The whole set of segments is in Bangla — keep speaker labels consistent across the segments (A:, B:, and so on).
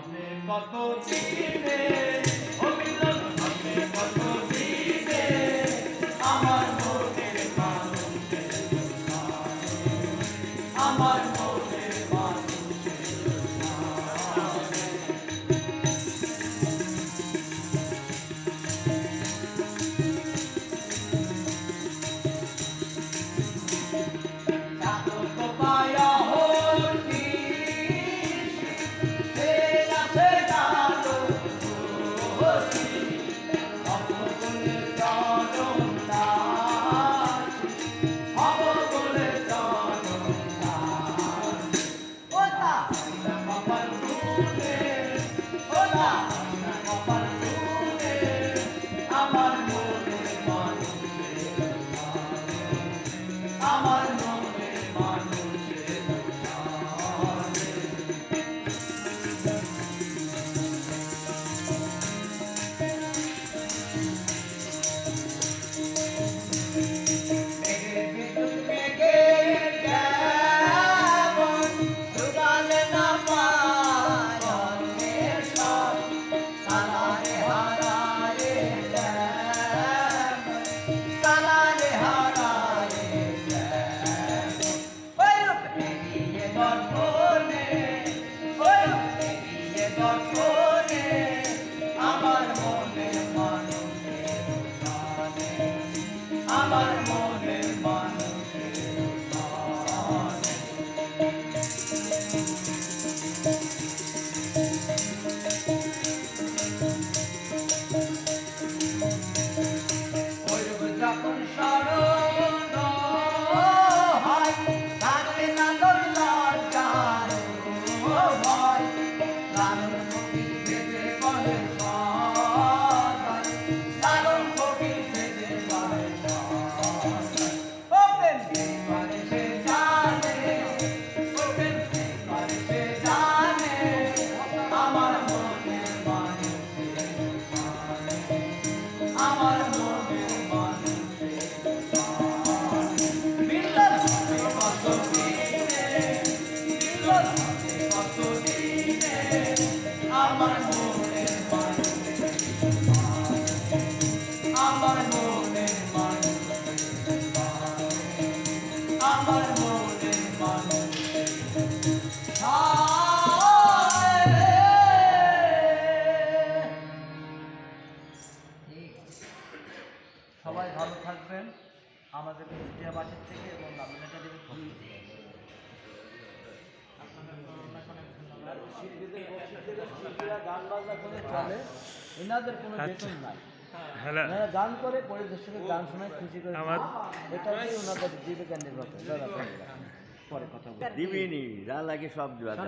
A: হবে কত দিনে হবে কত দিনে আমার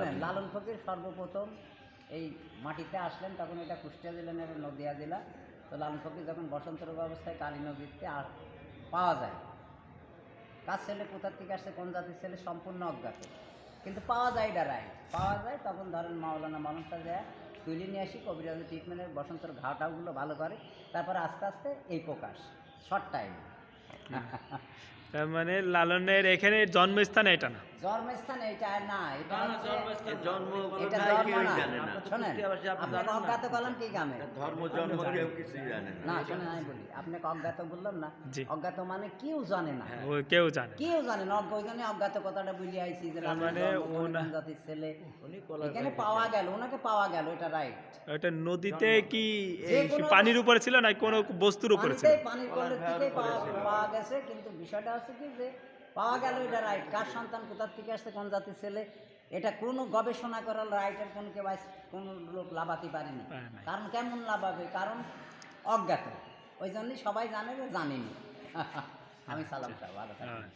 B: এবং লালন
C: ফকির সর্বপ্রথম এই মাটিতে আসলেন, তখন এটা কুষ্টিয়া জেলা নদিয়া জেলা। তো লালন ফকির যখন বসন্ত রোগ অবস্থায় কালী নদীতে পাওয়া যায় কার ছেলে কোথার থেকে আসছে, কোন জাতির ছেলে, সম্পূর্ণ অজ্ঞাত। কিন্তু পাওয়া যায় এটা রায়। পাওয়া যায়, তখন ধরেন মাওলানা মানুষটা যায়, তুলে নিয়ে আসি কবিরাজের ট্রিটমেন্টের বসন্তর ঘাটাগুলো ভালো করে, তারপরে আস্তে আস্তে এই প্রকাশ শর্ট টাইম
D: মানে লালনের এখানে জন্মস্থান এটা না।
C: জন্মস্থান এইটা না এটা
E: জন্ম
C: এটা ধর্ম না।
E: জানে না।
C: শোনেন
B: কুষ্টিয়াবাসী আপনি
C: আপনাকে
B: জানেন না?
C: অজ্ঞাত করলাম কি কামে?
E: ধর্ম জন্ম কেউ কিছুই জানে না।
C: না শোনেন আমি বলি। আপনাকে অজ্ঞাত বললাম না? অজ্ঞাত মানে কেউ জানে না।
D: কেউ জানে
C: কেউ জানে না। অজ্ঞ অজ্ঞাত কথাটা বলি আইছি যে
D: মানে ওনা-
C: জাতির ছেলে। এখানে পাওয়া গেল ওনাকে পাওয়া গেল এটা রাইট
D: ওটা নদীতে কি পানির উপরে ছিল না কোনো বস্তুর উপরে ছিল?
C: পানির কলের থেকে পাওয়া পাওয়া গেছে কিন্তু বিষয়টা হচ্ছে কি যে পাওয়া গেল এটা রাইট কার সন্তান কোথার থেকে আসছে কোন জাতির ছেলে? এটা কোনো গবেষণা করার রাইটের কোন কেউ কোন কোনো লোক লাভাতে পারেনি কারণ কেমন লাভাবে? কারণ অজ্ঞাত। ওই জন্যই সবাই জানে যে জানেনি। আমি সালাম সাহেব ভালো থাকবেন।